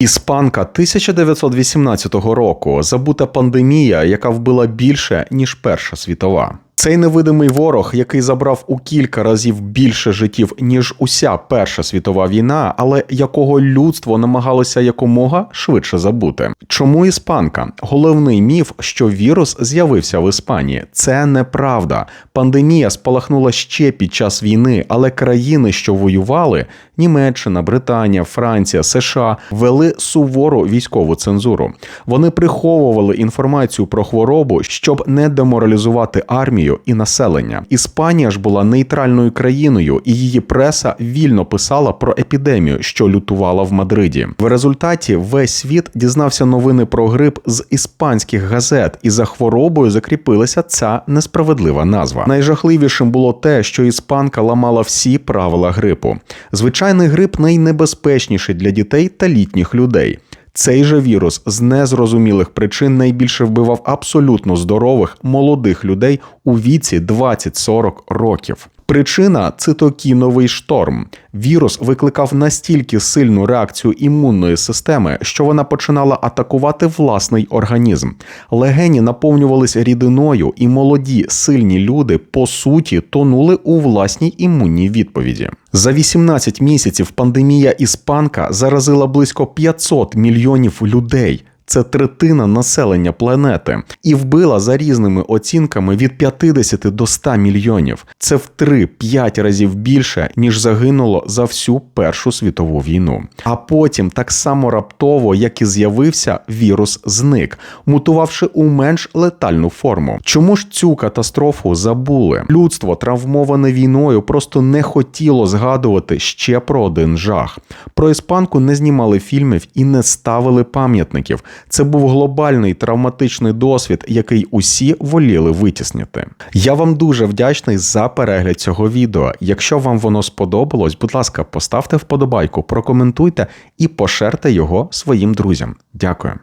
Іспанка 1918 року забута пандемія, яка вбила більше ніж Перша світова. Цей невидимий ворог, який забрав у кілька разів більше життів ніж уся Перша світова війна, але якого людство намагалося якомога швидше забути. Чому іспанка? Головний міф, що вірус з'явився в Іспанії. Це неправда. Пандемія спалахнула ще під час війни, але країни, що воювали Німеччина, Британія, Франція, США вели сувору військову цензуру. Вони приховували інформацію про хворобу, щоб не деморалізувати армію і населення. Іспанія ж була нейтральною країною, і її преса вільно писала про епідемію, що лютувала в Мадриді. В результаті весь світ дізнався новини про грип з іспанських газет, і за хворобою закріпилася ця несправедлива назва. Найжахливішим було те, що іспанка ламала всі правила грипу. Звичайний грип найнебезпечніший для дітей та літніх людей. Цей же вірус з незрозумілих причин найбільше вбивав абсолютно здорових молодих людей у віці 20-40 років. Причина цитокіновий шторм. Вірус викликав настільки сильну реакцію імунної системи, що вона починала атакувати власний організм. Легені наповнювалися рідиною, і молоді сильні люди по суті тонули у власній імунній відповіді. За 18 місяців пандемія іспанка заразила близько 500 мільйонів людей. Це третина населення планети і вбила за різними оцінками від 50 до 100 мільйонів. Це в 3-5 разів більше ніж загинуло за всю Першу світову війну. А потім, так само раптово, як і з'явився, вірус зник, мутувавши у менш летальну форму. Чому ж цю катастрофу забули? Людство, травмоване війною, просто не хотіло згадувати ще про один жах. Про іспанку не знімали фільмів і не ставили пам'ятників. Це був глобальний травматичний досвід, який усі воліли витіснити. Я вам дуже вдячний за перегляд цього відео. Якщо вам воно сподобалось, будь ласка, поставте вподобайку, прокоментуйте і пошерте його своїм друзям. Дякую.